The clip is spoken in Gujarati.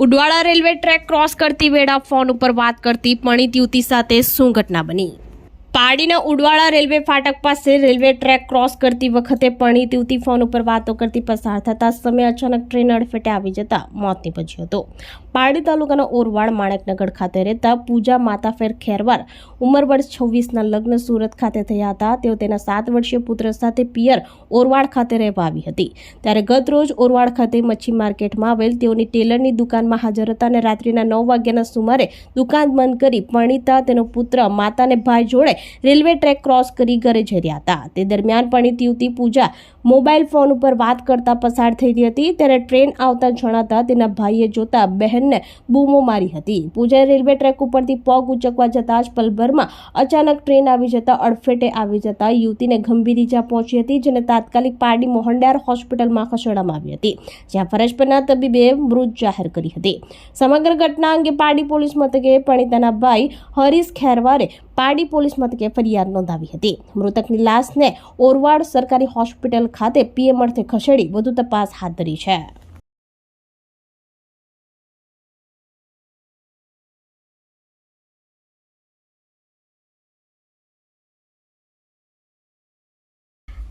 ઉડવાળા રેલવે ટ્રેક ક્રોસ કરતી વેળા ફોન ઉપર વાત કરતી પણિત યુવતી સાથે શું ઘટના બની? પાડીના ઉડવાળા રેલવે ફાટક પાસે રેલવે ટ્રેક ક્રોસ કરતી વખતે પરણિત યુવતી ફોન ઉપર વાતો કરતી પસાર થતા સમયે અચાનક ટ્રેન અડફેટે આવી જતા મોત નીપજ્યું હતું. પારડી તાલુકાના ઓરવાડ, માણેકનગર ખાતે રહેતા પૂજા માતાફેર ખેરવાર ઉંમર વર્ષ છવ્વીસના લગ્ન સુરત ખાતે થયા હતા. તેઓ તેના સાત વર્ષીય પુત્ર સાથે પિયર ઓરવાડ ખાતે રહેવા આવી હતી. ત્યારે ગત રોજ ઓરવાડ ખાતે મચ્છી માર્કેટમાં આવેલ તેઓની ટેલરની દુકાનમાં હાજર હતા અને રાત્રિના નવ વાગ્યાના સુમારે દુકાન બંધ કરી પરણિતા તેનો પુત્ર માતાને ભાઈ જોડે રેલવે ટ્રેક ક્રોસ કરી ઘરે જઈ રહ્યા હતા. તે દરમિયાન પણ યુવતી પૂજા મોબાઈલ ફોન ઉપર વાત કરતા પસાર થઈ રહી હતી. ત્યારે ટ્રેન આવતા જણાતા તેના ભાઈએ જોતા બહેનને બૂમો મારી હતી. પૂજાએ રેલવે ટ્રેક ઉપરથી પગ ઉચકવા જતા જ પલભરમાં અચાનક ટ્રેન આવી જતા અડફેટે આવી જતા યુવતીને ગંભીર ઈજા પહોંચી હતી, જેને તાત્કાલિક પારડી મોહનડાર હોસ્પિટલમાં ખસેડવામાં આવી હતી, જ્યાં ફરજ પરના તબીબે મૃત જાહેર કરી હતી. સમગ્ર ઘટના અંગે પારડી પોલીસ મથકે પણિતાના ભાઈ હરીશ ખેરવારે પારડી પોલીસ મથકે ફરિયાદ નોંધાવી હતી. મૃતકની લાશને ઓરવાડ સરકારી હોસ્પિટલ ખાતે પીએમ અર્થે ખસેડી વધુ તપાસ હાથ ધરી છે.